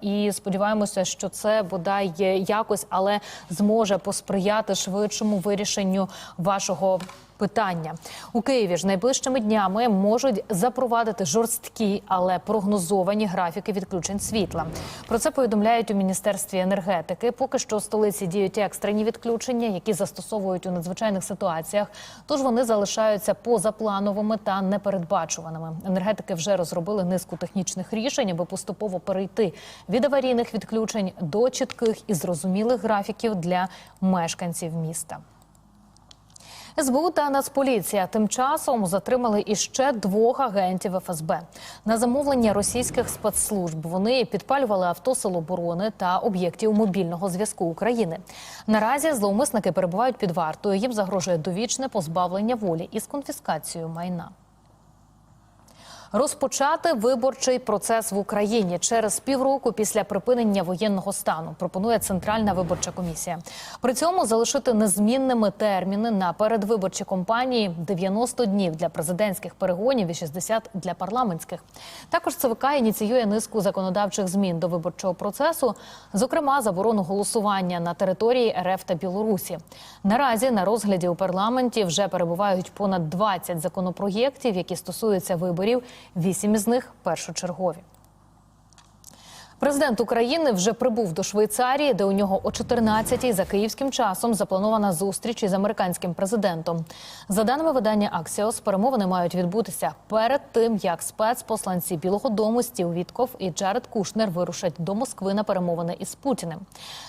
І сподіваємося, що це бодай якось, але зможе посприяти швидшому вирішенню вашого питання у Києві. ж найближчими днями можуть запровадити жорсткі, але прогнозовані графіки відключень світла. Про це повідомляють у міністерстві енергетики. Поки що у столиці діють екстрені відключення, які застосовують у надзвичайних ситуаціях. Тож вони залишаються позаплановими та непередбачуваними. Енергетики вже розробили низку технічних рішень, аби поступово перейти від аварійних відключень до чітких і зрозумілих графіків для мешканців міста. СБУ та Нацполіція тим часом затримали іще двох агентів ФСБ на замовлення російських спецслужб. Вони підпалювали авто Сил оборони та об'єктів мобільного зв'язку України. Наразі зловмисники перебувають під вартою. Їм загрожує довічне позбавлення волі із конфіскацією майна. Розпочати виборчий процес в Україні через півроку після припинення воєнного стану пропонує Центральна виборча комісія. При цьому залишити незмінними терміни на передвиборчі кампанії 90 днів для президентських перегонів і 60 для парламентських. Також ЦВК ініціює низку законодавчих змін до виборчого процесу, зокрема заборону голосування на території РФ та Білорусі. Наразі на розгляді у парламенті вже перебувають понад 20 законопроєктів, які стосуються виборів. Вісім із них першочергові. Президент України вже прибув до Швейцарії, де у нього о 14-й за київським часом запланована зустріч із американським президентом. За даними видання Аксіос, перемовини мають відбутися перед тим, як спецпосланці Білого Дому Стів Вітков і Джаред Кушнер вирушать до Москви на перемовини із Путіним.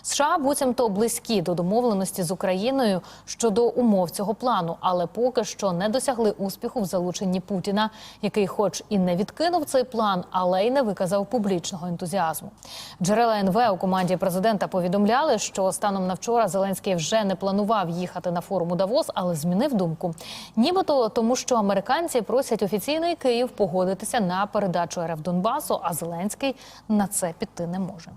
США буцімто близькі до домовленості з Україною щодо умов цього плану, але поки що не досягли успіху в залученні Путіна, який, хоч і не відкинув цей план, але й не виказав публічного ентузіазму. Джерела НВ у команді президента повідомляли, що станом на вчора Зеленський вже не планував їхати на форум у Давос, але змінив думку. Нібито тому, що американці просять офіційний Київ погодитися на передачу РФ Донбасу, а Зеленський на це піти не може.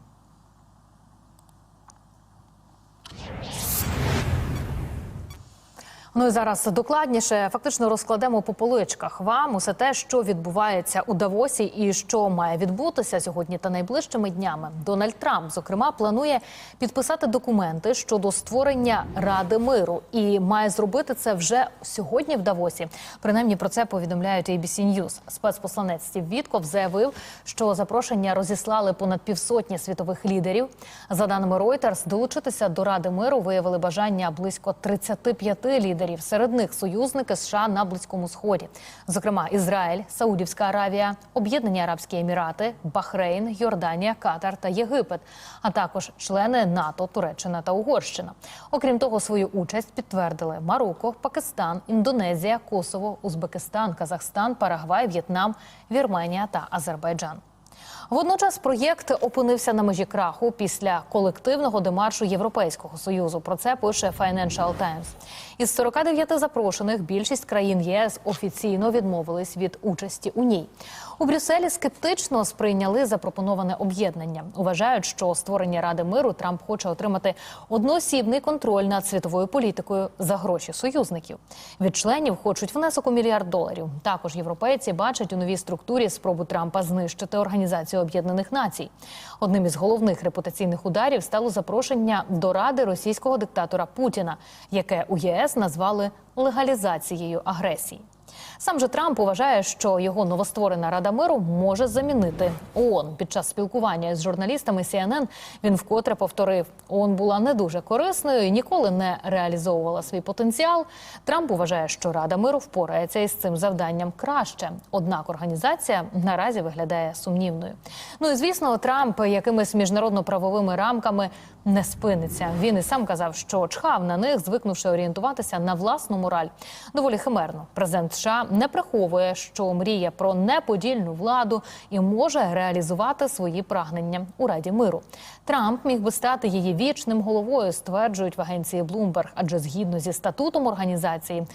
Ну і зараз докладніше фактично розкладемо по поличках вам усе те, що відбувається у Давосі, і що має відбутися сьогодні та найближчими днями. Дональд Трамп, зокрема, планує підписати документи щодо створення Ради миру і має зробити це вже сьогодні в Давосі. Принаймні про це повідомляють ABC News. Спецпосланець Стів Вітков заявив, що запрошення розіслали понад півсотні світових лідерів. За даними Reuters, долучитися до Ради миру виявили бажання близько 35 лідерів. Серед них союзники США на близькому сході, зокрема Ізраїль, Саудівська Аравія, Об'єднані Арабські Емірати, Бахрейн, Йорданія, Катар та Єгипет, а також члени НАТО, Туреччина та Угорщина. Окрім того, свою участь підтвердили Марокко, Пакистан, Індонезія, Косово, Узбекистан, Казахстан, Парагвай, В'єтнам, Вірменія та Азербайджан. Водночас проєкт опинився на межі краху після колективного демаршу Європейського союзу. Про це пише Financial Times. Із 49 запрошених більшість країн ЄС офіційно відмовились від участі у ній. У Брюсселі скептично сприйняли запропоноване об'єднання. Вважають, що створення Ради миру Трамп хоче отримати одноосібний контроль над світовою політикою за гроші союзників. Від членів хочуть внесок у мільярд доларів. Також європейці бачать у новій структурі спробу Трампа знищити організацію Об'єднаних Націй. Одним із головних репутаційних ударів стало запрошення до ради російського диктатора Путіна, яке у ЄС назвали легалізацією агресії. Сам же Трамп вважає, що його новостворена рада миру може замінити ООН. Під час спілкування з журналістами CNN він вкотре повторив: ООН була не дуже корисною і ніколи не реалізовувала свій потенціал. Трамп вважає, що Рада миру впорається із цим завданням краще. Однак організація наразі виглядає сумнівною. Ну і звісно, Трамп якимись міжнародно-правовими рамками не спиниться. Він і сам казав, що чхав на них, звикнувши орієнтуватися на власну мораль. Доволі химерно. Президент США не приховує, що мріє про неподільну владу і може реалізувати свої прагнення у Раді миру. Трамп міг би стати її вічним головою, стверджують в агенції Bloomberg, адже згідно зі статутом організації